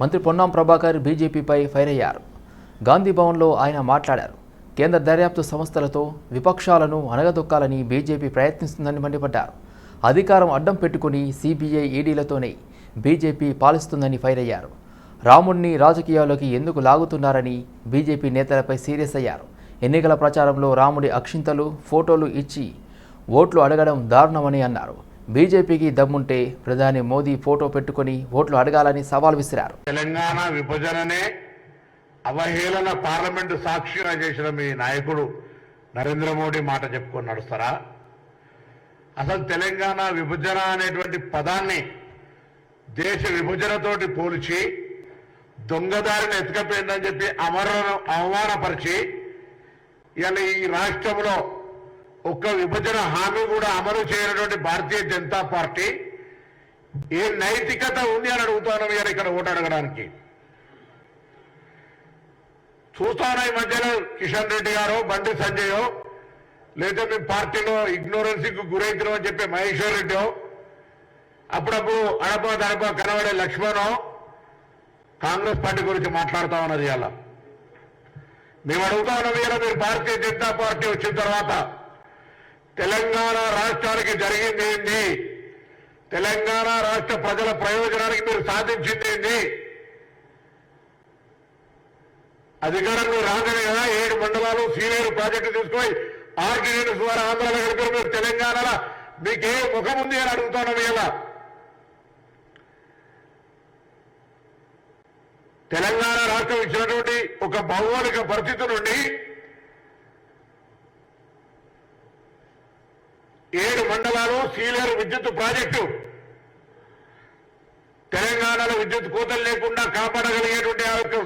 మంత్రి పొన్నాం ప్రభాకర్ బీజేపీపై ఫైర్ అయ్యారు. గాంధీ భవన్లో ఆయన మాట్లాడారు. కేంద్ర దర్యాప్తు సంస్థలతో విపక్షాలను అణగదొక్కాలని బీజేపీ ప్రయత్నిస్తుందని మండిపడ్డారు. అధికారం అడ్డం పెట్టుకుని సిబిఐ ఈడీలతోనే బీజేపీ పాలిస్తుందని ఫైర్ అయ్యారు. రాముణ్ణి రాజకీయాల్లోకి ఎందుకు లాగుతున్నారని బీజేపీ నేతలపై సీరియస్ అయ్యారు. ఎన్నికల ప్రచారంలో రాముడి అక్షింతలు ఫోటోలు ఇచ్చి ఓట్లు అడగడం దారుణమని అన్నారు. బీజేపీకి దమ్ముంటే ప్రధాని మోదీ ఫోటో పెట్టుకొని ఓట్లు అడగాలని సవాల్ విసిరారు. తెలంగాణ విభజననే అవహేళన పార్లమెంటు సాక్షిగా చేసిన మీ నాయకుడు నరేంద్ర మోడీ మాట చెప్పుకొని నడుస్తారా? అసలు తెలంగాణ విభజన అనేటువంటి పదాన్ని దేశ విభజనతోటి పోల్చి దొంగదారిని ఎత్తుకపోయిందని చెప్పి అమరులను అవమానపరిచి ఇవాళ ఈ రాష్ట్రంలో ఒక్క విభజన హామీ కూడా అమలు చేయనటువంటి భారతీయ జనతా పార్టీ ఏ నైతికత ఉంది అని అడుగుతాను ఇవాళ ఇక్కడ ఓటు అడగడానికి. చూస్తాను ఈ మధ్యలో కిషన్ రెడ్డి గారు బండి సంజయ్ లేదా మీ పార్టీలో ఇగ్నోరెన్సీకి గురైతున్నాం అని చెప్పి మహేశ్వర్ రెడ్డి అప్పుడప్పుడు అడప దడప కనబడే లక్ష్మణ్ కాంగ్రెస్ పార్టీ గురించి మాట్లాడుతా ఉన్నది అలా మేము అడుగుతా ఉన్నాం మీరు భారతీయ జనతా పార్టీ వచ్చిన తర్వాత తెలంగాణ రాష్ట్రానికి జరిగింది ఏంది? తెలంగాణ రాష్ట్ర ప్రజల ప్రయోజనానికి మీరు సాధించింది అధికారంలో రాగానే కదా ఏడు మండలాలు సీనియర్ ప్రాజెక్టు తీసుకొని ఆర్డినెన్స్ ద్వారా ఆంధ్రాలో కలిపారు. మీరు తెలంగాణలో మీకే ముఖం ఉంది అని అడుగుతున్నాం ఇలా తెలంగాణ రాష్ట్రం ఇచ్చినటువంటి ఒక భౌగోళిక పరిస్థితి నుండి ఏడు మండలాలు సీలేరు విద్యుత్ ప్రాజెక్టు. తెలంగాణలో విద్యుత్ కోతలు లేకుండా కాపాడగలిగేటువంటి ఆ యొక్క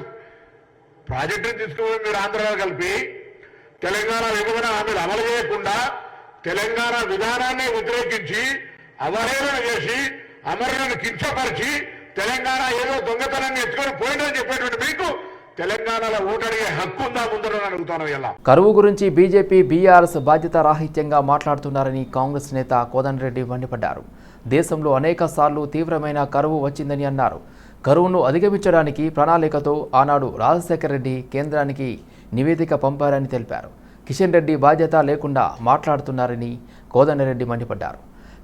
ప్రాజెక్టును తీసుకుని మీరు ఆంధ్రలో కలిపి తెలంగాణ విభజన హామీలు అమలు చేయకుండా తెలంగాణ విధానాన్ని వ్యతిరేకించి అవహేళన చేసి అమరులను కించపరిచి తెలంగాణ ఏదో దొంగతనాన్ని ఎత్తుకొని పోయిందని చెప్పేటువంటి మీకు తెలంగాణలో ఓటడిగే హక్కు ఉందా ముందర అడుగుతాను కరువు గురించి బీజేపీ బీఆర్ఎస్ బాధ్యత రాహిత్యంగా మాట్లాడుతున్నారని కాంగ్రెస్ నేత కోదండరెడ్డి మండిపడ్డారు. దేశంలో అనేక సార్లు తీవ్రమైన కరువు వచ్చిందని అన్నారు. కరువును అధిగమించడానికి ప్రణాళికతో ఆనాడు రాజశేఖర రెడ్డి కేంద్రానికి నివేదిక పంపారని తెలిపారు. కిషన్ రెడ్డి బాధ్యత లేకుండా మాట్లాడుతున్నారని కోదండరెడ్డి మండిపడ్డారు.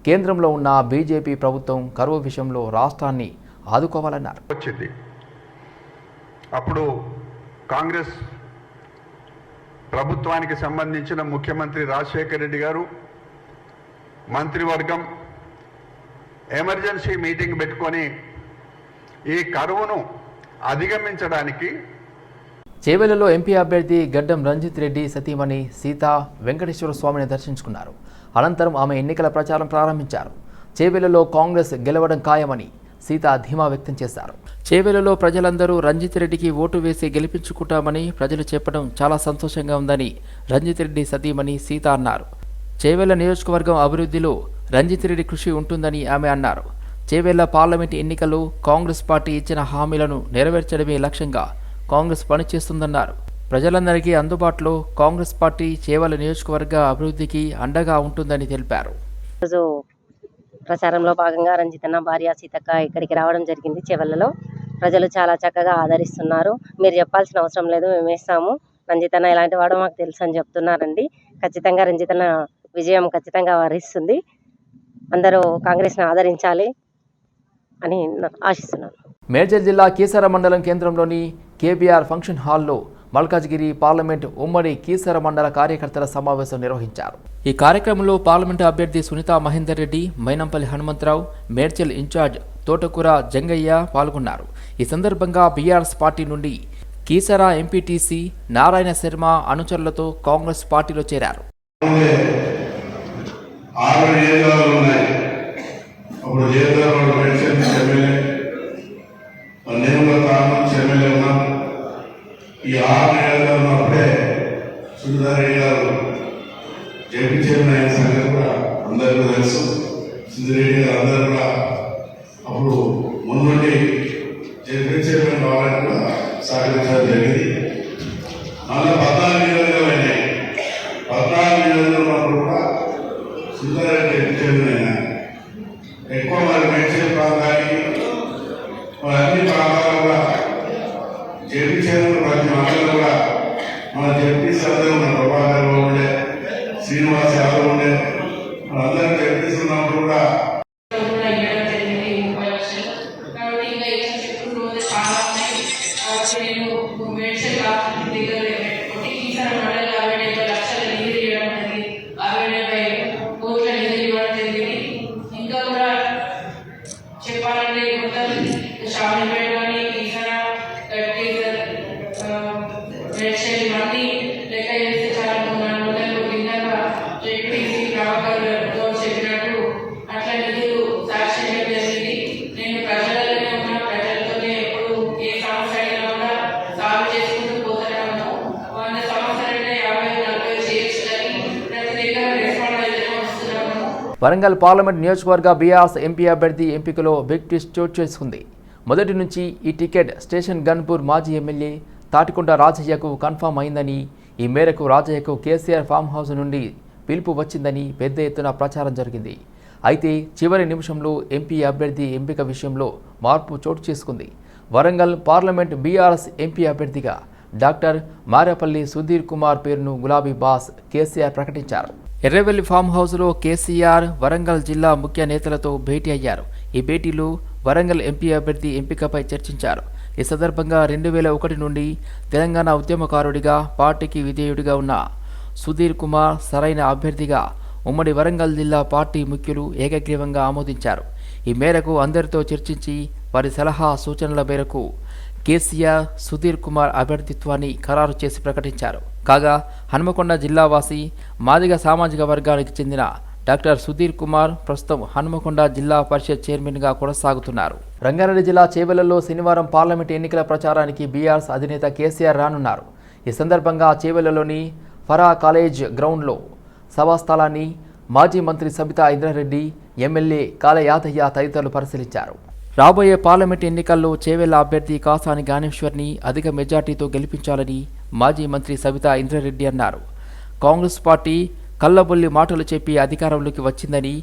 కేంద్రంలో ఉన్న బీజేపీ ప్రభుత్వం కరువు విషయంలో రాష్ట్రాన్ని ఆదుకోవాలన్నారు. వచ్చింది. అప్పుడు కాంగ్రెస్ ప్రభుత్వానికి సంబంధించిన ముఖ్యమంత్రి రాజశేఖర రెడ్డి గారు మంత్రివర్గం ఎమర్జెన్సీ మీటింగ్ పెట్టుకొని ఈ కరువును అధిగమించడానికి చేవెలలో ఎంపీ అభ్యర్థి గడ్డం రంజిత్ రెడ్డి సతీమణి సీత వెంకటేశ్వర స్వామిని దర్శించుకున్నారు. అనంతరం ఆమె ఎన్నికల ప్రచారం ప్రారంభించారు. చేవెలలో కాంగ్రెస్ గెలవడం ఖాయమని సీత ధీమా వ్యక్తం చేశారు. చేవెలలో ప్రజలందరూ రంజిత్ రెడ్డికి ఓటు వేసి గెలిపించుకుంటామని ప్రజలు చెప్పడం చాలా సంతోషంగా ఉందని రంజిత్ రెడ్డి సతీమణి సీత అన్నారు. చేవెళ్ళ నియోజకవర్గం అభివృద్ధిలో రంజిత్ రెడ్డి కృషి ఉంటుందని ఆమె అన్నారు. చేవెళ్ళ పార్లమెంట్ ఎన్నికల్లో కాంగ్రెస్ పార్టీ ఇచ్చిన హామీలను నెరవేర్చడమే లక్ష్యంగా కాంగ్రెస్ పనిచేస్తుందన్నారు. ప్రజలందరికీ అందుబాటులో కాంగ్రెస్ పార్టీ చేవెళ్ళ నియోజకవర్గ అభివృద్ధికి అండగా ఉంటుందని తెలిపారు. ప్రచారంలో భాగంగా రంజితన్న భార్య సీతక్క ఇక్కడికి రావడం జరిగింది చెవెళ్ళలో ప్రజలు చాలా చక్కగా ఆదరిస్తున్నారు. మీరు చెప్పాల్సిన అవసరం లేదు మేము వేస్తాము. రంజితన్న ఇలాంటి వాడు మాకు తెలుసు అని చెప్తున్నారండి. ఖచ్చితంగా రంజితన్న విజయం ఖచ్చితంగా వరిస్తుంది. అందరూ కాంగ్రెస్ని ఆదరించాలి అని ఆశిస్తున్నాను. మేడ్చల్ జిల్లా కీసర మండలం కేంద్రంలోని కేబీఆర్ ఫంక్షన్ హాల్లో మల్కాజ్గిరి పార్లమెంట్ ఉమ్మడి కీసర మండల కార్యకర్తల సమావేశం నిర్వహించారు. ఈ కార్యక్రమంలో పార్లమెంటు అభ్యర్థి సునీత మహేందర్ రెడ్డి మైనంపల్లి హనుమంతరావు మేడ్చల్ ఇన్ఛార్జ్ తోటకూర జంగయ్య పాల్గొన్నారు. ఈ సందర్భంగా బీఆర్ఎస్ పార్టీ నుండి కీసర ఎంపీటీసీ నారాయణ శర్మ అనుచరులతో కాంగ్రెస్ పార్టీలో చేరారు. అప్పుడు ఈ ఆరు నెలల ఉన్నప్పుడే సుందరయ్య గారు జడ్పీ చైర్మన్ అయిన సంగతి కూడా అందరికీ తెలుసు. సుందరయ్య గారు అందరూ కూడా అప్పుడు ముందుండి జడ్పీ చైర్మన్ కావాలని కూడా సహకరించడం జరిగింది. మళ్ళీ పద్నాలుగు వరంగల్ పార్లమెంట్ నియోజకవర్గ బీఆర్ఎస్ ఎంపీ అభ్యర్థి ఎంపికలో బిగ్ ట్విస్ట్ చోటు చేసుకుంది. మొదటి నుంచి ఈ టికెట్ స్టేషన్ గన్పూర్ మాజీ ఎమ్మెల్యే తాటికొండ రాజయ్యకు కన్ఫామ్ అయిందని ఈ మేరకు రాజయ్యకు కేసీఆర్ ఫామ్ హౌస్ నుండి పిలుపు వచ్చిందని పెద్ద ఎత్తున ప్రచారం జరిగింది. అయితే చివరి నిమిషంలో ఎంపీ అభ్యర్థి ఎంపిక విషయంలో మార్పు చోటు చేసుకుంది. వరంగల్ పార్లమెంట్ బీఆర్ఎస్ ఎంపీ అభ్యర్థిగా డాక్టర్ మారేపల్లి సుధీర్ కుమార్ పేరును గులాబీ బాస్ కేసీఆర్ ప్రకటించారు. ఎర్రవెల్లి ఫామ్ హౌస్లో కేసీఆర్ వరంగల్ జిల్లా ముఖ్య నేతలతో భేటీ అయ్యారు. ఈ భేటీలో వరంగల్ ఎంపీ అభ్యర్థి ఎంపికపై చర్చించారు. ఈ సందర్భంగా రెండు వేల ఒకటి నుండి తెలంగాణ ఉద్యమకారుడిగా పార్టీకి విధేయుడిగా ఉన్న సుధీర్ కుమార్ సరైన అభ్యర్థిగా ఉమ్మడి వరంగల్ జిల్లా పార్టీ ముఖ్యులు ఏకగ్రీవంగా ఆమోదించారు. ఈ మేరకు అందరితో చర్చించి వారి సలహా సూచనల మేరకు కేసీఆర్ సుధీర్ కుమార్ అభ్యర్థిత్వాన్ని ఖరారు చేసి ప్రకటించారు. కాగా హనుమకొండ జిల్లావాసి మాదిగ సామాజిక వర్గానికి చెందిన డాక్టర్ సుధీర్ కుమార్ ప్రస్తుతం హనుమకొండ జిల్లా పరిషత్ చైర్మన్గా కొనసాగుతున్నారు. రంగారెడ్డి జిల్లా చేవెళ్ళలో శనివారం పార్లమెంట్ ఎన్నికల ప్రచారానికి బీఆర్ఎస్ అధినేత కేసీఆర్ రానున్నారు. ఈ సందర్భంగా చేవెళ్ళలోని ఫరా కాలేజ్ గ్రౌండ్లో సభాస్థలాన్ని మాజీ మంత్రి సబితా ఇంద్రారెడ్డి ఎమ్మెల్యే కాలయాదయ్య తదితరులు పరిశీలించారు. రాబోయే పార్లమెంట్ ఎన్నికల్లో చేవెళ్ళ అభ్యర్థి కాసాని జ్ఞానేశ్వర్ని అధిక మెజార్టీతో గెలిపించాలని మాజీ మంత్రి సబితా ఇంద్రారెడ్డి అన్నారు. కాంగ్రెస్ పార్టీ కల్లబొల్లి మాటలు చెప్పి అధికారంలోకి వచ్చిందని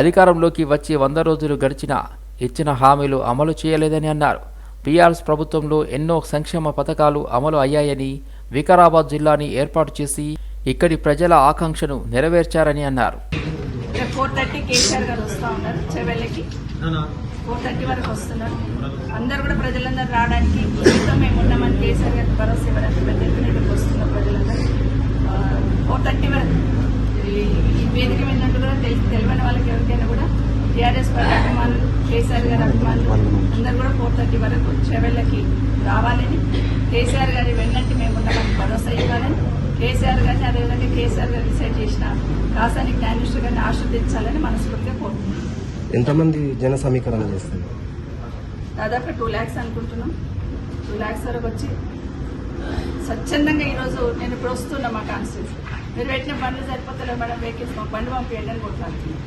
అధికారంలోకి వచ్చి వంద రోజులు గడిచినా ఇచ్చిన హామీలు అమలు చేయలేదని అన్నారు. బీఆర్ఎస్ ప్రభుత్వంలో ఎన్నో సంక్షేమ పథకాలు అమలు అయ్యాయని వికారాబాద్ జిల్లాని ఏర్పాటు చేసి ఇక్కడి ప్రజల ఆకాంక్షను నెరవేర్చారని అన్నారు. ఫోర్ థర్టీ వరకు వస్తున్నారు. అందరు కూడా ప్రజలందరూ రావడానికి ఇంట్లో మేము ఉన్నామని కేసీఆర్ గారికి భరోసా ఇవ్వడానికి పెద్ద ఎత్తున ఇక్కడికి వస్తున్నారు ప్రజలందరూ. ఫోర్ థర్టీ వరకు. ఈ వేదిక మీద కూడా తెలి తెలియని వాళ్ళకి ఎవరికైనా కూడా టీఆర్ఎస్ పార్టీ అభిమానులు కేసీఆర్ గారి అభిమానులు అందరు కూడా ఫోర్ థర్టీ వరకు చెవెళ్ళకి రావాలని కేసీఆర్ గారి వెన్నంటి మేము ఉన్నామని భరోసా ఇవ్వాలని కేసీఆర్ గారిని అదేవిధంగా కేసీఆర్ గారు డిసైడ్ చేసిన కాసాని జ్ఞానేశ్వర్ గారిని ఆశీర్వదించాలని మనస్ఫూర్తిగా కోరుతున్నాం ఎంతమంది జన సమీకరణ చేస్తారు దాదాపు టూ ల్యాక్స్ అనుకుంటున్నాం. టూ ల్యాక్స్ వరకు వచ్చి స్వచ్ఛందంగా ఈరోజు నేను ఇప్పుడు వస్తున్నా మా కాన్స్టిట్యూన్సీ మీరు పెట్టిన బండ్లు సరిపోతలేవు మేడం వెహికల్స్ మా బండి పంపించండి అని కొట్లాడుతున్నాం.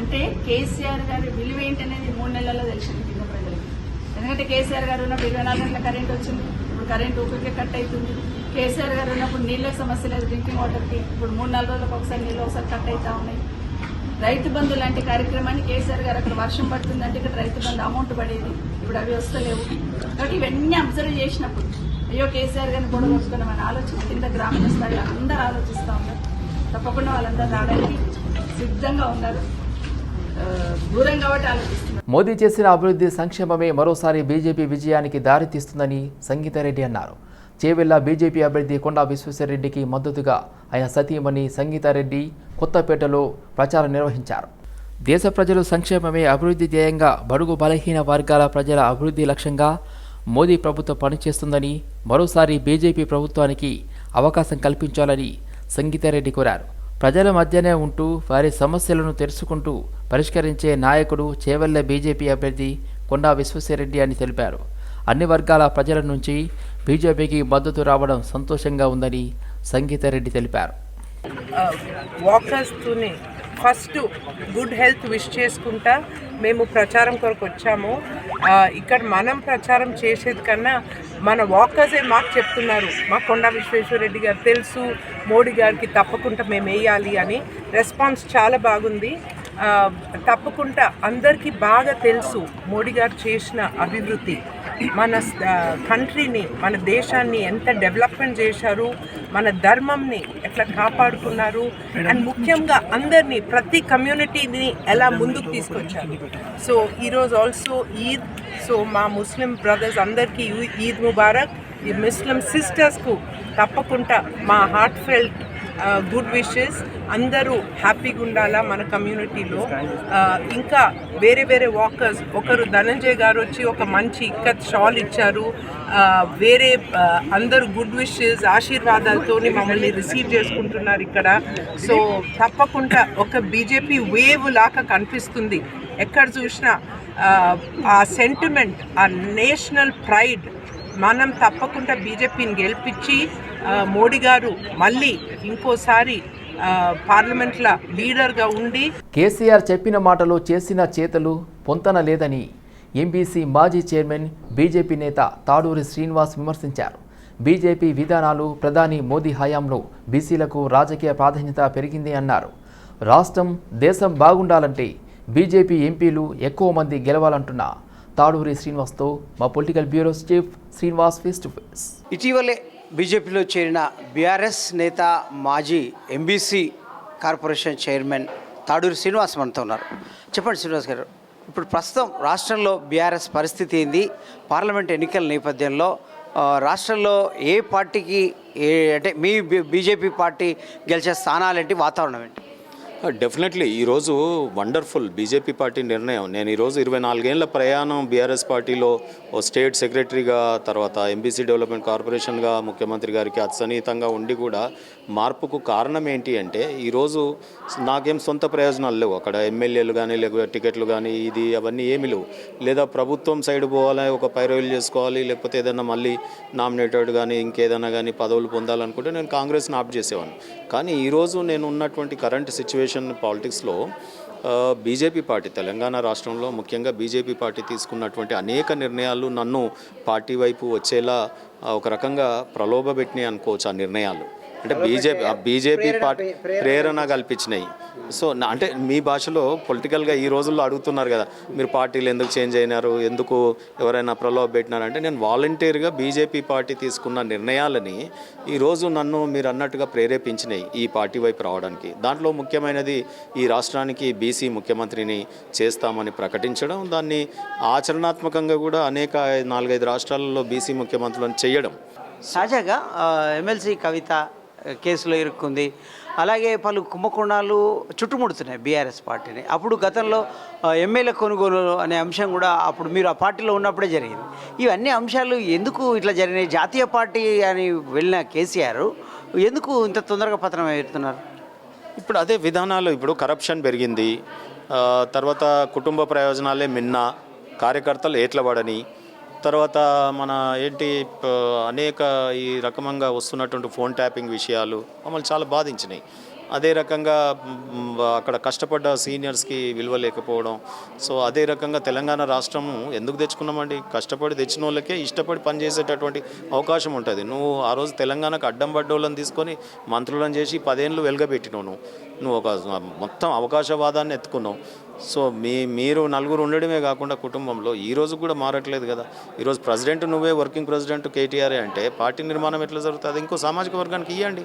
అంటే కేసీఆర్ గారి విలువ ఏంటనేది మూడు నెలల్లో తెలిసింది కింద ప్రజలకి. ఎందుకంటే కేసీఆర్ గారు ఉన్నప్పుడు ఇరవై నాలుగు గంటల కరెంట్ వచ్చింది ఇప్పుడు కరెంట్ ఊపిరికే కట్ అవుతుంది కేసీఆర్ గారు ఉన్నప్పుడు నీళ్ళ సమస్య లేదు డ్రింకింగ్ వాటర్కి. ఇప్పుడు మూడు నాలుగు రోజులకు ఒకసారి నీళ్ళు ఒకసారి కట్ అవుతా ఉన్నాయి. రైతు బంధు లాంటి కార్యక్రమాన్ని కేసీఆర్ గారు అక్కడ వర్షం పడుతుందంటే ఇక్కడ రైతు బంధు అమౌంట్ పడేది. ఇప్పుడు అవి వస్తలేవు. కాబట్టి ఇవన్నీ అబ్జర్వ్ చేసినప్పుడు అయ్యో కేసీఆర్ గారిని కూడా వస్తున్నామని ఆలోచన కింద గ్రామీణ స్థాయిలో అందరూ ఆలోచిస్తూ ఉన్నారు. తప్పకుండా వాళ్ళందరూ రావడానికి సిద్ధంగా ఉన్నారు. దూరం కాబట్టి ఆలోచిస్తున్నారు. మోదీ చేసిన అభివృద్ధి సంక్షేమమే మరోసారి బీజేపీ విజయానికి దారితీస్తుందని సంగీతారెడ్డి అన్నారు. చేవెళ్ళ బీజేపీ అభ్యర్థి కొండా విశ్వేశ్వరరెడ్డికి మద్దతుగా ఆయన సతీమణి సంగీతారెడ్డి కొత్తపేటలో ప్రచారం నిర్వహించారు. దేశ ప్రజలు సంక్షేమమే అభివృద్ధి ధ్యేయంగా బడుగు బలహీన వర్గాల ప్రజల అభివృద్ధి లక్ష్యంగా మోదీ ప్రభుత్వం పనిచేస్తుందని మరోసారి బీజేపీ ప్రభుత్వానికి అవకాశం కల్పించాలని సంగీతారెడ్డి కోరారు. ప్రజల మధ్యనే ఉంటూ వారి సమస్యలను తెలుసుకుంటూ పరిష్కరించే నాయకుడు చేవెళ్ళ బీజేపీ అభ్యర్థి కొండా విశ్వశ్వరెడ్డి అని తెలిపారు. అన్ని వర్గాల ప్రజల నుంచి బీజేపీకి మద్దతు రావడం సంతోషంగా ఉందని సంగీతారెడ్డి తెలిపారు. వాకర్స్తోనే ఫస్ట్ గుడ్ హెల్త్ విష్ చేసుకుంటా మేము ప్రచారం కొరకు వచ్చాము. ఇక్కడ మనం ప్రచారం చేసేది కన్నా మన వాకర్సే మాకు చెప్తున్నారు. మా కొండ విశ్వేశ్వరరెడ్డి గారు తెలుసు మోడీ గారికి తప్పకుండా మేము వేయాలి అని. రెస్పాన్స్ చాలా బాగుంది. తప్పకుండా అందరికీ బాగా తెలుసు మోడీ గారు చేసిన అభివృద్ధి. మన కంట్రీని మన దేశాన్ని ఎంత డెవలప్మెంట్ చేశారు మన ధర్మంని ఎట్లా కాపాడుకున్నారు అండ్ ముఖ్యంగా అందరినీ ప్రతి కమ్యూనిటీని ఎలా ముందుకు తీసుకొచ్చారు. సో ఈరోజు ఆల్సో ఈద్ సో మా ముస్లిం బ్రదర్స్ అందరికీ ఈద్ ముబారక్ ఈ ముస్లిం సిస్టర్స్కు తప్పకుండా మా హార్ట్ ఫెల్ట్ గుడ్ విషెస్ అందరూ హ్యాపీగా ఉండాలా మన కమ్యూనిటీలో ఇంకా వేరే వేరే వాకర్స్ ఒకరు ధనంజయ్ గారు వచ్చి ఒక మంచి ఇక్కత్ షాల్ ఇచ్చారు. వేరే అందరూ గుడ్ విషెస్ ఆశీర్వాదాలతో మమ్మల్ని రిసీవ్ చేసుకుంటున్నారు ఇక్కడ. సో తప్పకుండా ఒక బీజేపీ వేవ్ లాగా కనిపిస్తుంది. ఎక్కడ చూసినా ఆ సెంటిమెంట్ ఆ నేషనల్ ప్రైడ్ మనం తప్పకుండా బీజేపీని గెలిపించి మోడీ గారు మళ్ళీ ఇంకోసారి పార్లమెంట్లో లీడర్గా ఉండి కేసీఆర్ చెప్పిన మాటలు చేసిన చేతలు పొంతన లేదని ఎంబీసీ మాజీ చైర్మన్ బీజేపీ నేత తాడూరి శ్రీనివాస్ విమర్శించారు. బీజేపీ విధానాలు ప్రధాని మోదీ హయాంలో బీసీలకు రాజకీయ ప్రాధాన్యత పెరిగింది అన్నారు. రాష్ట్రం దేశం బాగుండాలంటే బీజేపీ ఎంపీలు ఎక్కువ మంది గెలవాలంటున్న తాడూరి శ్రీనివాస్తో మా political bureau chief Srinivas face to face ఇటీవలే బీజేపీలో చేరిన బీఆర్ఎస్ నేత మాజీ MBC corporation chairman Taduri Srinivas మనతో ఉన్నారు. చెప్పండి శ్రీనివాస్ గారు ఇప్పుడు ప్రస్తుతం రాష్ట్రంలో బీఆర్ఎస్ పరిస్థితి ఏంది? పార్లమెంట్ ఎన్నికల నేపథ్యంలో రాష్ట్రంలో ఏ పార్టీకి ఏ అంటే మీ బీజేపీ పార్టీ గెలిచే స్థానాలేంటి? వాతావరణం ఏంటి? డెఫినెట్లీ ఈరోజు వండర్ఫుల్ బీజేపీ పార్టీ నిర్ణయం. నేను ఈరోజు ఇరవై నాలుగేళ్ళ ప్రయాణం బీఆర్ఎస్ పార్టీలో ఓ స్టేట్ సెక్రటరీగా తర్వాత ఎంబీసీ డెవలప్మెంట్ కార్పొరేషన్గా ముఖ్యమంత్రి గారికి అత్సనీతంగా ఉండి కూడా మార్పుకు కారణం ఏంటి అంటే ఈరోజు నాకేం సొంత ప్రయోజనాలు లేవు. అక్కడ ఎమ్మెల్యేలు కానీ లేకపోతే టికెట్లు కానీ ఇది అవన్నీ ఏమి లేవు. లేదా ప్రభుత్వం సైడ్ పోవాలి ఒక పైరోయిల్ చేసుకోవాలి లేకపోతే ఏదైనా మళ్ళీ నామినేటెడ్ కానీ ఇంకేదైనా కానీ పదవులు పొందాలనుకుంటే నేను కాంగ్రెస్ని ఆప్ చేసేవాడిని. కానీ ఈరోజు నేను ఉన్నటువంటి కరెంట్ సిచ్యువేషన్ పాలిటిక్స్లో బీజేపీ పార్టీ తెలంగాణ రాష్ట్రంలో ముఖ్యంగా బీజేపీ పార్టీ తీసుకున్నటువంటి అనేక నిర్ణయాలు నన్ను పార్టీ వైపు వచ్చేలా ఒక రకంగా ప్రలోభపెట్టినాయి అనుకోవచ్చు ఆ నిర్ణయాలు? అంటే బీజేపీ ఆ బీజేపీ పార్టీ ప్రేరణ కల్పించినాయి. సో అంటే మీ భాషలో పొలిటికల్గా ఈ రోజుల్లో అడుగుతున్నారు కదా మీరు పార్టీలు ఎందుకు చేంజ్ అయినారు ఎందుకు ఎవరైనా ప్రలోభ పెట్టినారంటే నేను వాలంటీర్గా బీజేపీ పార్టీ తీసుకున్న నిర్ణయాలని ఈరోజు నన్ను మీరు అన్నట్టుగా ప్రేరేపించినాయి ఈ పార్టీ వైపు రావడానికి. దాంట్లో ముఖ్యమైనది ఈ రాష్ట్రానికి బీసీ ముఖ్యమంత్రిని చేస్తామని ప్రకటించడం దాన్ని ఆచరణాత్మకంగా కూడా అనేక నాలుగైదు రాష్ట్రాలలో బీసీ ముఖ్యమంత్రులను చేయడం. తాజాగా ఎమ్మెల్సీ కవిత కేసులో ఇరుక్కుంది. అలాగే పలు కుంభకోణాలు చుట్టుముడుతున్నాయి బీఆర్ఎస్ పార్టీని. అప్పుడు గతంలో ఎమ్మెల్యే కొనుగోలు అనే అంశం కూడా అప్పుడు మీరు ఆ పార్టీలో ఉన్నప్పుడే జరిగింది. ఇవన్నీ అంశాలు ఎందుకు ఇట్లా జరిగినాయి? జాతీయ పార్టీ అని వెళ్ళిన కేసీఆర్ ఎందుకు ఇంత తొందరగా పతనం అవుతున్నారు ఇప్పుడు అదే విధానాలు ఇప్పుడు కరప్షన్ పెరిగింది. తర్వాత కుటుంబ ప్రయోజనాలే మిన్న కార్యకర్తలు ఏట్లబడని తర్వాత మన ఏంటి అనేక ఈ రకమంగా వస్తున్నటువంటి ఫోన్ ట్యాపింగ్ విషయాలు మమ్మల్ని చాలా బాధించినాయి. అదే రకంగా అక్కడ కష్టపడ్డ సీనియర్స్కి విలువ లేకపోవడం. సో అదే రకంగా తెలంగాణ రాష్ట్రం ఎందుకు తెచ్చుకున్నామండి? కష్టపడి తెచ్చిన వాళ్ళకే ఇష్టపడి పనిచేసేటటువంటి అవకాశం ఉంటుంది. నువ్వు ఆ రోజు తెలంగాణకు అడ్డం పడ్డోళ్ళని తీసుకొని మంత్రులను చేసి పదేళ్ళు వెలుగబెట్టినావు నువ్వు నువ్వు ఒక మొత్తం అవకాశవాదాన్ని ఎత్తుకున్నావు. సో మీ మీరు నలుగురు ఉండడమే కాకుండా కుటుంబంలో ఈ రోజు కూడా మారట్లేదు కదా. ఈరోజు ప్రెసిడెంట్ నువ్వే వర్కింగ్ ప్రెసిడెంట్ కేటీఆరే అంటే పార్టీ నిర్మాణం ఎట్లా జరుగుతుంది? ఇంకో సామాజిక వర్గానికి ఇవ్వండి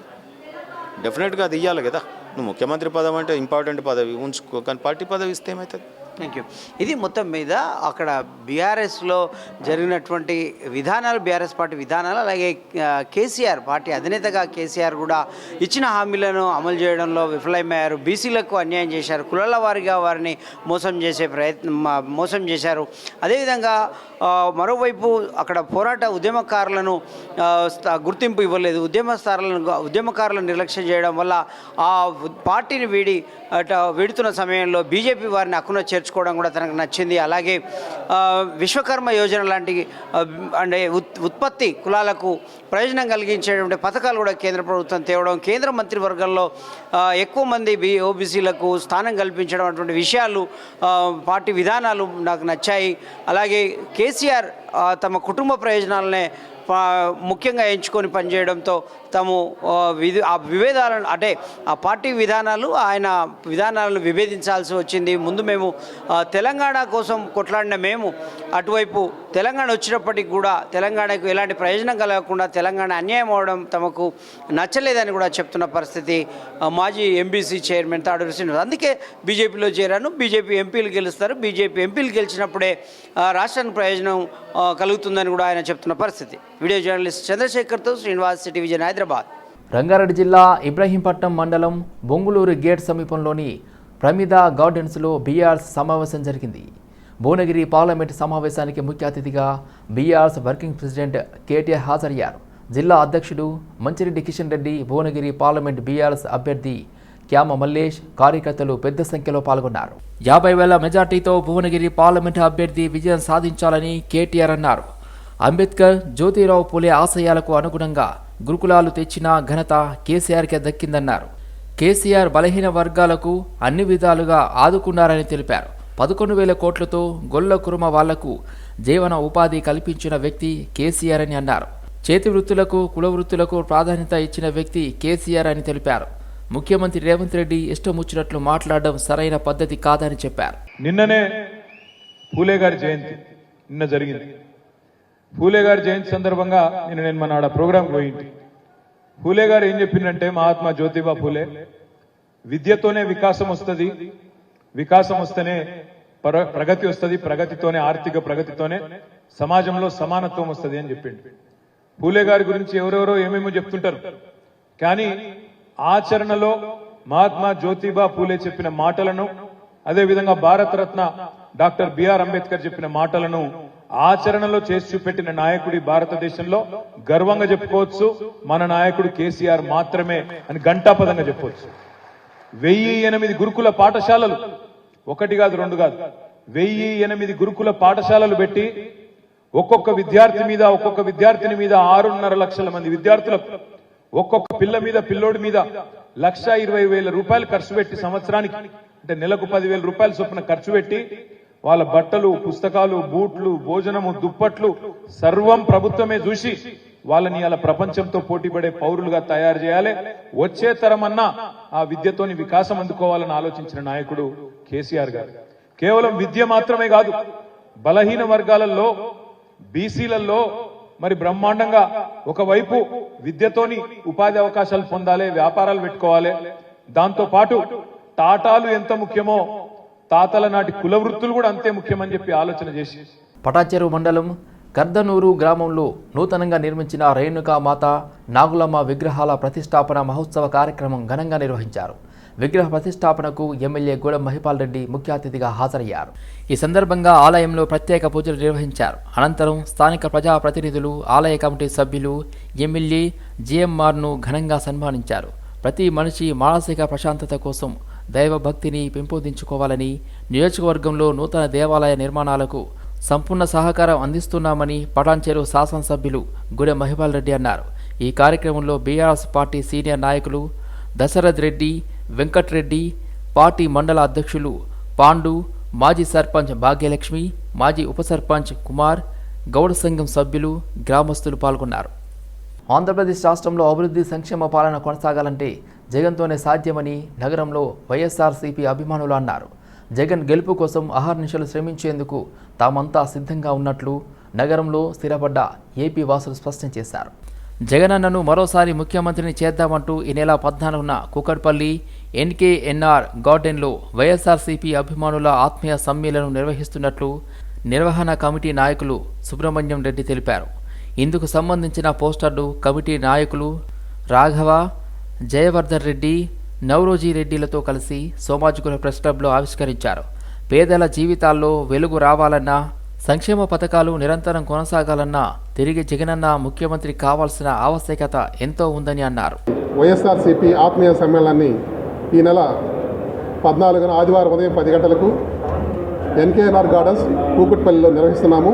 డెఫినెట్గా అది ఇవ్వాలి కదా. నువ్వు ముఖ్యమంత్రి పదవి అంటే ఇంపార్టెంట్ పదవి ఉంచుకో కానీ పార్టీ పదవి ఇస్తే ఏమవుతుంది థ్యాంక్ యూ ఇది మొత్తం మీద అక్కడ బీఆర్ఎస్లో జరిగినటువంటి విధానాలు బీఆర్ఎస్ పార్టీ విధానాలు అలాగే కేసీఆర్ పార్టీ అధినేతగా కేసీఆర్ కూడా ఇచ్చిన హామీలను అమలు చేయడంలో విఫలమయ్యారు. బీసీలకు అన్యాయం చేశారు. కులాల వారిగా వారిని మోసం చేసే ప్రయత్నం మోసం చేశారు. అదేవిధంగా మరోవైపు అక్కడ పోరాట ఉద్యమకారులను గుర్తింపు ఇవ్వలేదు. ఉద్యమస్తారులను ఉద్యమకారులను నిర్లక్ష్యం చేయడం వల్ల ఆ పార్టీని వీడి అట వీడుతున్న సమయంలో బీజేపీ వారిని అక్కున చేర్చు చేర్చుకోవడం కూడా తనకు నచ్చింది. అలాగే విశ్వకర్మ యోజన లాంటి అంటే ఉత్- ఉత్పత్తి కులాలకు ప్రయోజనం కలిగించేటువంటి పథకాలు కూడా కేంద్ర ప్రభుత్వం తేవడం కేంద్ర మంత్రివర్గంలో ఎక్కువ మంది బి ఓబీసీలకు స్థానం కల్పించడం అటువంటి విషయాలు పార్టీ విధానాలు నాకు నచ్చాయి. అలాగే కేసీఆర్ తమ కుటుంబ ప్రయోజనాలనే ముఖ్యంగా ఎంచుకొని పనిచేయడంతో తాము విధి ఆ విభేదాలను అంటే ఆ పార్టీ విధానాలు ఆయన విధానాలను విభేదించాల్సి వచ్చింది. ముందు మేము తెలంగాణ కోసం కొట్లాడిన మేము అటువైపు తెలంగాణ వచ్చినప్పటికి కూడా తెలంగాణకు ఎలాంటి ప్రయోజనం కలగకుండా తెలంగాణ అన్యాయం అవడం తమకు నచ్చలేదని కూడా చెప్తున్న పరిస్థితి మాజీ ఎంబీసీ చైర్మన్ తాడూరి శ్రీనివాస్. అందుకే బీజేపీలో చేరాను. బీజేపీ ఎంపీలు గెలుస్తారు. బీజేపీ ఎంపీలు గెలిచినప్పుడే రాష్ట్రానికి ప్రయోజనం కలుగుతుందని కూడా ఆయన చెప్తున్న పరిస్థితి. వీడియో జర్నలిస్ట్ చంద్రశేఖర్తో శ్రీనివాస్ సిటీ విజయన్ హైదరాబాద్. రంగారెడ్డి జిల్లా ఇబ్రహీంపట్నం మండలం బొంగులూరు గేట్ సమీపంలోని ప్రమిద గార్డెన్స్లో బీఆర్స్ సమావేశం జరిగింది. భువనగిరి పార్లమెంట్ సమావేశానికి ముఖ్య అతిథిగా బీఆర్స్ వర్కింగ్ ప్రెసిడెంట్ కేటీఆర్ హాజరయ్యారు. జిల్లా అధ్యక్షుడు మంచిరెడ్డి కిషన్ రెడ్డి భువనగిరి పార్లమెంట్ బీఆర్ఎస్ అభ్యర్థి క్యామ మల్లేష్ కార్యకర్తలు పెద్ద సంఖ్యలో పాల్గొన్నారు. యాభై వేల మెజార్టీతో భువనగిరి పార్లమెంట్ అభ్యర్థి విజయం సాధించాలని కేటీఆర్ అన్నారు. అంబేద్కర్ జ్యోతిరావు పూలే ఆశయాలకు అనుగుణంగా గురుకులాలు తెచ్చిన ఘనత కేసీఆర్కే దక్కిందన్నారు. కేసీఆర్ బలహీన వర్గాలకు అన్ని విధాలుగా ఆదుకున్నారని తెలిపారు. పదకొండు వేల కోట్లతో గొల్ల కురుమ వాళ్ళకు జీవన ఉపాధి కల్పించిన వ్యక్తి కేసీఆర్ అని అన్నారు. చేతి వృత్తులకు కుల వృత్తులకు ప్రాధాన్యత ఇచ్చిన వ్యక్తి కేసీఆర్ అని తెలిపారు. ముఖ్యమంత్రి రేవంత్ రెడ్డి ఇష్టముచ్చినట్లు మాట్లాడడం సరైన పద్ధతి కాదని చెప్పారు. నిన్ననే పూలే గారి జయంతి నిన్న జరిగింది. పూలే గారి జయంతి సందర్భంగా నేను నేను మన ఆడ ప్రోగ్రాంకి పోయింది పూలే గారు ఏం చెప్పిందంటే మహాత్మా జ్యోతిబా పూలే విద్యతోనే వికాసం వస్తుంది వికాసం వస్తేనే ప్ర- ప్రగతి వస్తుంది ప్రగతితోనే ఆర్థిక ప్రగతితోనే సమాజంలో సమానత్వం వస్తుంది అని చెప్పిండు. పూలే గారి గురించి ఎవరెవరో ఏమేమో చెప్తుంటారు. కానీ ఆచరణలో మహాత్మా జ్యోతిబా పూలే చెప్పిన మాటలను అదేవిధంగా భారతరత్న డాక్టర్ బిఆర్ అంబేద్కర్ చెప్పిన మాటలను ఆచరణలో చేసి చూపెట్టిన నాయకుడి భారతదేశంలో గర్వంగా చెప్పుకోవచ్చు. మన నాయకుడు కేసీఆర్ మాత్రమే అని ఘంటాపదంగా చెప్పవచ్చు వెయ్యి ఎనిమిది గురుకుల పాఠశాలలు ఒకటి కాదు రెండు కాదు వెయ్యి ఎనిమిది గురుకుల పాఠశాలలు పెట్టి ఒక్కొక్క విద్యార్థి మీద ఒక్కొక్క విద్యార్థిని మీద ఆరున్నర లక్షల మంది విద్యార్థులకు ఒక్కొక్క పిల్ల మీద పిల్లోడి మీద లక్ష ఇరవై వేల రూపాయలు ఖర్చు పెట్టి సంవత్సరానికి అంటే నెలకు పదివేల రూపాయల చొప్పున ఖర్చు పెట్టి వాళ్ళ బట్టలు పుస్తకాలు బూట్లు భోజనము దుప్పట్లు సర్వం ప్రభుత్వమే చూసి వాళ్ళని అలా ప్రపంచంతో పోటీపడే పౌరులుగా తయారు చేయాలి. వచ్చే తరమన్నా ఆ విద్యతోని వికాసం అందుకోవాలని ఆలోచించిన నాయకుడు కేసీఆర్ గారు. కేవలం విద్య మాత్రమే కాదు బలహీన వర్గాలలో బీసీలలో మరి బ్రహ్మాండంగా ఒకవైపు విద్యతోని ఉపాధి అవకాశాలు పొందాలి వ్యాపారాలు పెట్టుకోవాలి. దాంతో పాటు టాటాలు ఎంత ముఖ్యమో తాతల నాటి కుల వృత్తులు కూడా అంతే ముఖ్యమని చెప్పి ఆలోచన చేసి. పటాచెరు మండలం కర్దనూరు గ్రామంలో నూతనంగా నిర్మించిన రేణుకామాత నాగులమ్మ విగ్రహాల ప్రతిష్టాపన మహోత్సవ కార్యక్రమం ఘనంగా నిర్వహించారు. విగ్రహ ప్రతిష్టాపనకు ఎమ్మెల్యే గూడెం మహిపాల్ రెడ్డి ముఖ్య అతిథిగా హాజరయ్యారు. ఈ సందర్భంగా ఆలయంలో ప్రత్యేక పూజలు నిర్వహించారు. అనంతరం స్థానిక ప్రజాప్రతినిధులు ఆలయ కమిటీ సభ్యులు ఎమ్మెల్యే జిఎంఆర్ను ఘనంగా సన్మానించారు. ప్రతి మనిషి మానసిక ప్రశాంతత కోసం దైవభక్తిని పెంపొందించుకోవాలని నియోజకవర్గంలో నూతన దేవాలయ నిర్మాణాలకు సంపూర్ణ సహకారం అందిస్తున్నామని పటాన్చెరు శాసనసభ్యులు గుడె మహిపాల్ రెడ్డి అన్నారు. ఈ కార్యక్రమంలో బీఆర్ఎస్ పార్టీ సీనియర్ నాయకులు దశరథ్ రెడ్డి వెంకట్రెడ్డి పార్టీ మండల అధ్యక్షులు పాండు మాజీ సర్పంచ్ భాగ్యలక్ష్మి మాజీ ఉప సర్పంచ్ కుమార్ గౌడ సంఘం సభ్యులు గ్రామస్తులు పాల్గొన్నారు. ఆంధ్రప్రదేశ్ రాష్ట్రంలో అభివృద్ధి సంక్షేమ పాలన కొనసాగాలంటే జగన్తోనే సాధ్యమని నగరంలో వైఎస్ఆర్సీపీ అభిమానులు అన్నారు. జగన్ గెలుపు కోసం అహర్నిశలు శ్రమించేందుకు తామంతా సిద్ధంగా ఉన్నట్లు నగరంలో స్థిరపడ్డ ఏపీ వాసులు స్పష్టం చేశారు. జగనన్నను మరోసారి ముఖ్యమంత్రిని చేద్దామంటూ ఈ నెల పద్నాలుగున కుకట్పల్లి ఎన్కేఎన్ఆర్ గార్డెన్లో వైఎస్ఆర్సీపీ అభిమానుల ఆత్మీయ సమ్మేళనం నిర్వహిస్తున్నట్లు నిర్వహణ కమిటీ నాయకులు సుబ్రహ్మణ్యం రెడ్డి తెలిపారు. ఇందుకు సంబంధించిన పోస్టర్లు కమిటీ నాయకులు రాఘవ జయవర్ధన్ రెడ్డి నవరోజీ రెడ్డిలతో కలిసి సోమాజిగూడ ప్రెస్ క్లబ్లో ఆవిష్కరించారు. పేదల జీవితాల్లో వెలుగు రావాలన్నా సంక్షేమ పథకాలు నిరంతరం కొనసాగాలన్నా తిరిగి జగనన్న ముఖ్యమంత్రి కావాల్సిన ఆవశ్యకత ఎంతో ఉందని అన్నారు. వైఎస్ఆర్సీపీ ఆత్మీయ సమ్మేళనాన్ని ఈ నెల పద్నాలుగున ఆదివారం ఉదయం పది గంటలకు ఎన్కేఎన్ఆర్ గార్డెన్స్ కూకుట్పల్లిలో నిర్వహిస్తున్నాము.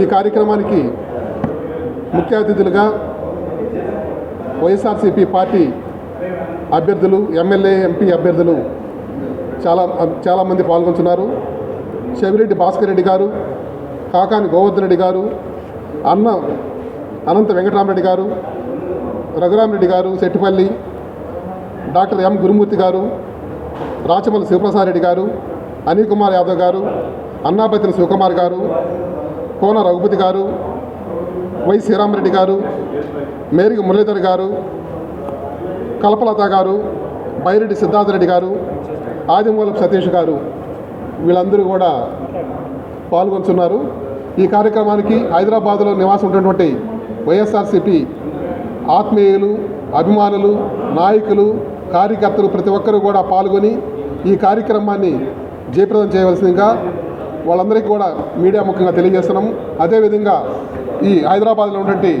ఈ కార్యక్రమానికి ముఖ్య అతిథులుగా వైఎస్ఆర్సీపీ పార్టీ అభ్యర్థులు ఎమ్మెల్యే ఎంపీ అభ్యర్థులు చాలా చాలామంది పాల్గొంటున్నారు. చెవిరెడ్డి భాస్కర్ రెడ్డి గారు కాకాని గోవర్ధన్ రెడ్డి గారు అన్న అనంత వెంకటరామరెడ్డి గారు రఘురామరెడ్డి గారు సెట్టిపల్లి డాక్టర్ ఎం గురుమూర్తి గారు రాచమల్లి శివప్రసాద్ రెడ్డి గారు అనిల్ కుమార్ యాదవ్ గారు అన్నాపతిని శివకుమార్ గారు కోన రఘుపతి గారు వై శ్రీరామరెడ్డి గారు మేరిగి మురళీధర్ గారు కల్పలత గారు బైరెడ్డి సిద్ధార్థరెడ్డి గారు ఆదిమూలం సతీష్ గారు వీళ్ళందరూ కూడా పాల్గొంటున్నారు. ఈ కార్యక్రమానికి హైదరాబాద్లో నివాసం ఉన్నటువంటి వైఎస్ఆర్సిపి ఆత్మీయులు అభిమానులు నాయకులు కార్యకర్తలు ప్రతి ఒక్కరూ కూడా పాల్గొని ఈ కార్యక్రమాన్ని జయప్రదం చేయవలసిందిగా వాళ్ళందరికీ కూడా మీడియా ముఖ్యంగా తెలియజేస్తున్నాం. అదేవిధంగా ఈ హైదరాబాద్లో ఉన్నటువంటి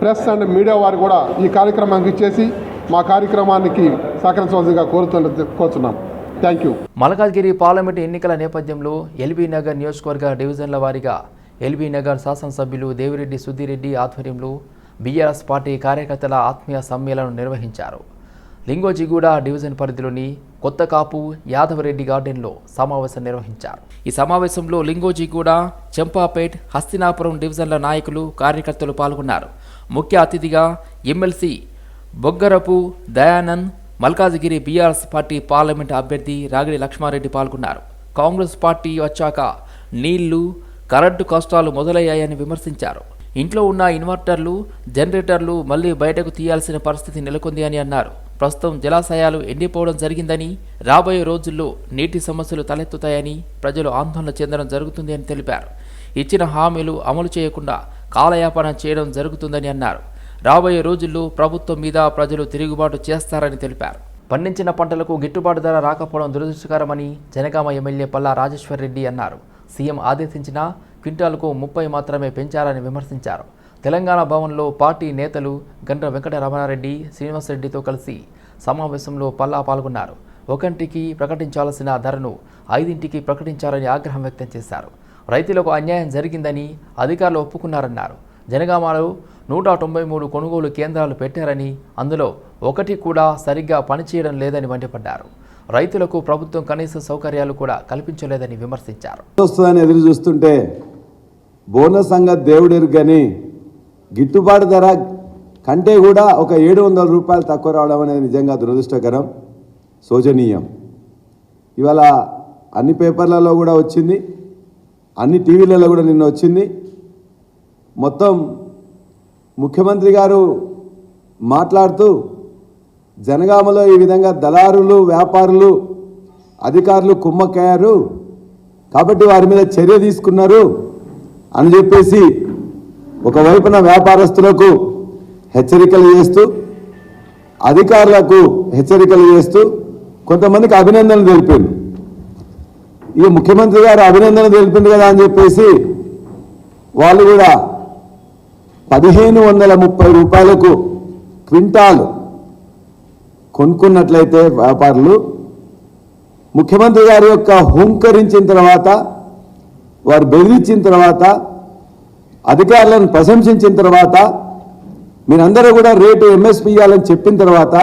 ప్రెస్ అండ్ మీడియా వారు కూడా ఈ కార్యక్రమానికి ఇచ్చేసి మా కార్యక్రమానికి సహకరించవలసిందిగా కోరుతున్న కోరుతున్నాం థ్యాంక్ యూ మల్కాజ్గిరి పార్లమెంటు ఎన్నికల నేపథ్యంలో ఎల్బీ నగర్ నియోజకవర్గ డివిజన్ల వారీగా ఎల్బీ నగర్ శాసనసభ్యులు దేవిరెడ్డి సుద్దిరెడ్డి ఆధ్వర్యంలో బీఆర్ఎస్ పార్టీ కార్యకర్తల ఆత్మీయ సమ్మేళనం నిర్వహించారు. లింగోజిగూడ డివిజన్ పరిధిలోని కొత్త కాపు యాదవరెడ్డి గార్డెన్లో సమావేశం నిర్వహించారు. ఈ సమావేశంలో లింగోజిగూడ చెంపాపేట్ హస్తినాపురం డివిజన్ల నాయకులు కార్యకర్తలు పాల్గొన్నారు. ముఖ్య అతిథిగా MLC Boggarapu Dayanand Malkajgiri BRS party parliament అభ్యర్థి రాగిడి లక్ష్మారెడ్డి పాల్గొన్నారు. కాంగ్రెస్ పార్టీ వచ్చాక నీళ్ళు కరెంటు కష్టాలు మొదలయ్యాయని విమర్శించారు. ఇంట్లో ఉన్న ఇన్వర్టర్లు జనరేటర్లు మళ్ళీ బయటకు తీయాల్సిన పరిస్థితి నెలకొంది అని అన్నారు. ప్రస్తుతం జలాశయాలు ఎండిపోవడం జరిగిందని రాబోయే రోజుల్లో నీటి సమస్యలు తలెత్తుతాయని ప్రజలు ఆందోళన చెందడం జరుగుతుంది అని తెలిపారు. ఇచ్చిన హామీలు అమలు చేయకుండా కాలయాపన చేయడం జరుగుతుందని అన్నారు. రాబోయే రోజుల్లో ప్రభుత్వం మీద ప్రజలు తిరుగుబాటు చేస్తారని తెలిపారు. పండించిన పంటలకు గిట్టుబాటు ధర రాకపోవడం దురదృష్టకరమని జనగామ ఎమ్మెల్యే పల్లా రాజేశ్వర్ రెడ్డి అన్నారు. సీఎం ఆదేశించిన క్వింటాల్కు ముప్పై మాత్రమే పెంచారని విమర్శించారు. తెలంగాణ భవన్లో పార్టీ నేతలు గండ్ర వెంకట రమణారెడ్డి శ్రీనివాసరెడ్డితో కలిసి సమావేశంలో పల్లా పాల్గొన్నారు. ఒకంటికి ప్రకటించాల్సిన ధరను ఐదింటికి ప్రకటించాలని ఆగ్రహం వ్యక్తం చేశారు. రైతులకు అన్యాయం జరిగిందని అధికారులు ఒప్పుకున్నారన్నారు. జనగామలో నూట తొంభై మూడు కొనుగోలు కేంద్రాలు పెట్టారని అందులో ఒకటి కూడా సరిగ్గా పనిచేయడం లేదని మండిపడ్డారు. రైతులకు ప్రభుత్వం కనీస సౌకర్యాలు కూడా కల్పించలేదని విమర్శించారు. వస్తుందని ఎదురు చూస్తుంటే బోనస్ సంగతి దేవుడెరు కానీ గిట్టుబాటు ధర కంటే కూడా ఒక ఏడు వందల రూపాయలు తక్కువ రావడం అనేది నిజంగా దురదృష్టకరం శోచనీయం. ఇవాళ అన్ని పేపర్లలో కూడా వచ్చింది. అన్ని టీవీలలో కూడా నిన్న వచ్చింది. మొత్తం ముఖ్యమంత్రి గారు మాట్లాడుతూ జనగామలో ఈ విధంగా దళారులు వ్యాపారులు అధికారులు కుమ్మక్కయ్యారు. కాబట్టి వారి మీద చర్య తీసుకున్నారు అని చెప్పేసి ఒకవైపున వ్యాపారస్తులకు హెచ్చరికలు చేస్తూ అధికారులకు హెచ్చరికలు చేస్తూ కొంతమందికి అభినందనలు తెలిపారు. ఇక ముఖ్యమంత్రి గారు అభినందన తెలిపింది కదా అని చెప్పేసి వాళ్ళు కూడా పదిహేను వందల ముప్పై రూపాయలకు క్వింటాల్ కొనుక్కున్నట్లయితే వ్యాపారులు ముఖ్యమంత్రి గారి యొక్క హుంకరించిన తర్వాత వారు బెదిరించిన తర్వాత అధికారులను ప్రశంసించిన తర్వాత మీరందరూ కూడా రేటు ఎంఎస్పి ఇవ్వాలని చెప్పిన తర్వాత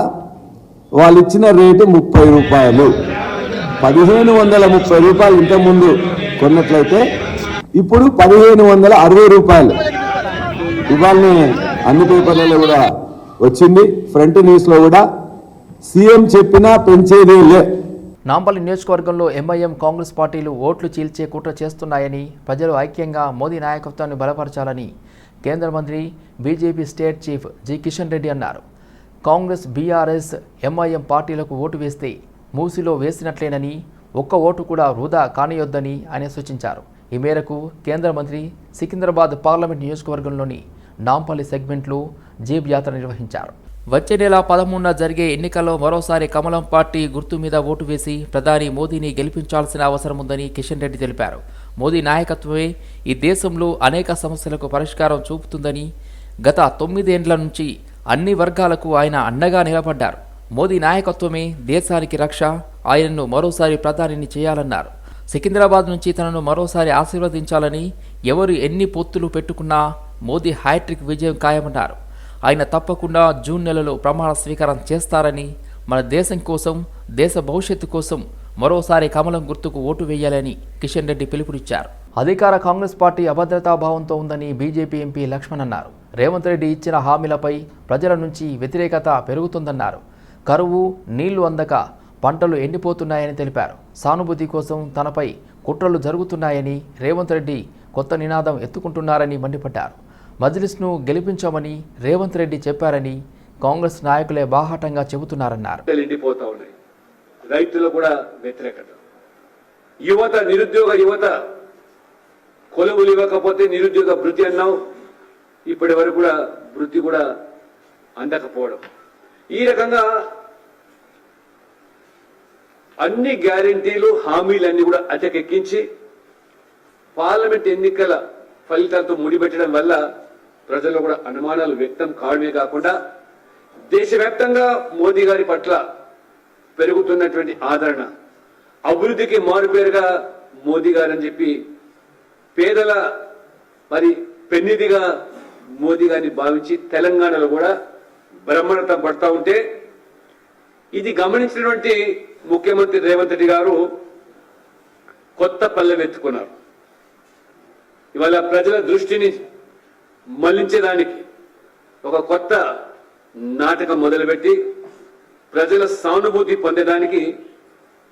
వాళ్ళు ఇచ్చిన రేటు ముప్పై రూపాయలు. పదిహేను వందల ముప్పై రూపాయలు ఇంతకుముందు కొన్నట్లయితే ఇప్పుడు పదిహేను వందల అరవై రూపాయలు. ఇవాళనే అన్ని పేపర్లలో కూడా వచ్చింది. ఫ్రంట్ న్యూస్లో కూడా సీఎం చెప్పినా పెంచేదే లే. నాంపల్లి నియోజకవర్గంలో ఎంఐఎం కాంగ్రెస్ పార్టీలు ఓట్లు చీల్చే కుట్ర చేస్తున్నాయని ప్రజలు ఐక్యంగా మోదీ నాయకత్వాన్ని బలపరచాలని కేంద్ర మంత్రి BJP state chief G Kishan Reddy అన్నారు. కాంగ్రెస్ బీఆర్ఎస్ ఎంఐఎం పార్టీలకు ఓటు వేస్తే మూసిలో వేసినట్లేనని ఒక్క ఓటు కూడా వృధా కానియొద్దని ఆయన సూచించారు. ఈ మేరకు కేంద్ర మంత్రి సికింద్రాబాద్ పార్లమెంట్ నియోజకవర్గంలోని నాంపల్లి సెగ్మెంట్లో జీప్ యాత్ర నిర్వహించారు. వచ్చే నెల పదమూడున జరిగే ఎన్నికల్లో మరోసారి కమలం పార్టీ గుర్తు మీద ఓటు వేసి ప్రధాని మోదీని గెలిపించాల్సిన అవసరం ఉందని కిషన్ రెడ్డి తెలిపారు. మోదీ నాయకత్వమే ఈ దేశంలో అనేక సమస్యలకు పరిష్కారం చూపుతుందని గత తొమ్మిదేండ్ల నుంచి అన్ని వర్గాలకు ఆయన అండగా నిలబడ్డారు. మోదీ నాయకత్వమే దేశానికి రక్ష. ఆయనను మరోసారి ప్రధానిని చేయాలన్నారు. సికింద్రాబాద్ నుంచి తనను మరోసారి ఆశీర్వదించాలని ఎవరు ఎన్ని పొత్తులు పెట్టుకున్నా మోదీ హ్యాట్రిక్ విజయం ఖాయమన్నారు. ఆయన తప్పకుండా జూన్ నెలలో ప్రమాణ స్వీకారం చేస్తారని మన దేశం కోసం దేశ భవిష్యత్తు కోసం మరోసారి కమలం గుర్తుకు ఓటు వేయాలని కిషన్ రెడ్డి పిలుపునిచ్చారు. అధికార కాంగ్రెస్ పార్టీ అభద్రతా భావంతో ఉందని బీజేపీ ఎంపీ లక్ష్మణ్ అన్నారు. రేవంత్ రెడ్డి ఇచ్చిన హామీలపై ప్రజల నుంచి వ్యతిరేకత పెరుగుతుందన్నారు. కరువు నీళ్ళు అందక పంటలు ఎండిపోతున్నాయని తెలిపారు. సానుభూతి కోసం తనపై కుట్రలు జరుగుతున్నాయని రేవంత్ రెడ్డి కొత్త నినాదం ఎత్తుకుంటున్నారని మండిపడ్డారు. మజ్లిస్ను గెలిపించామని రేవంత్ రెడ్డి చెప్పారని కాంగ్రెస్ నాయకులే బాహాటంగా చెబుతున్నారన్నారు. రైతులు కూడా వ్యతిరేకత. యువత నిరుద్యోగ యువత కొలువులు ఇవ్వకపోతే నిరుద్యోగ భృతి అన్నావు ఇప్పటి వరకు కూడా భృతి కూడా అందకపోవడం. ఈ రకంగా అన్ని గ్యారంటీలు హామీలన్నీ కూడా అటకెక్కించి పార్లమెంట్ ఎన్నికల ఫలితాలతో ముడిపెట్టడం వల్ల ప్రజల్లో కూడా అనుమానాలు వ్యక్తం కావడమే కాకుండా దేశవ్యాప్తంగా మోదీ గారి పట్ల పెరుగుతున్నటువంటి ఆదరణ అభివృద్ధికి మారుపేరుగా మోదీ గారు అని చెప్పి పేదల మరి పెన్నిదిగా మోదీ గారిని భావించి తెలంగాణలో కూడా బ్రహ్మరథం పడతా ఉంటే ఇది గమనించినటువంటి ముఖ్యమంత్రి రేవంత్ రెడ్డి గారు కొత్త పల్లె వెతుకున్నారు ఇవాళ ప్రజల దృష్టిని మళ్ళించేదానికి ఒక కొత్త నాటకం మొదలుపెట్టి ప్రజల సానుభూతి పొందేదానికి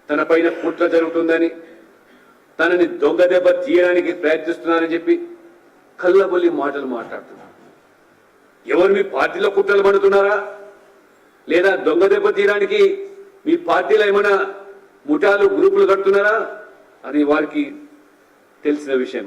తన పైన కుట్ర జరుగుతుందని తనని దొంగ దెబ్బ తీయడానికి ప్రయత్నిస్తున్నారని చెప్పి కళ్ళబొల్లి మాటలు మాట్లాడుతున్నారు. ఎవరు మీ పార్టీలో కుట్రలు పడుతున్నారా? లేదా దొంగ దెబ్బ తీయడానికి మీ పార్టీలో ఏమైనా ముఠాలు గ్రూపులు కడుతున్నారా? అది వారికి తెలిసిన విషయం.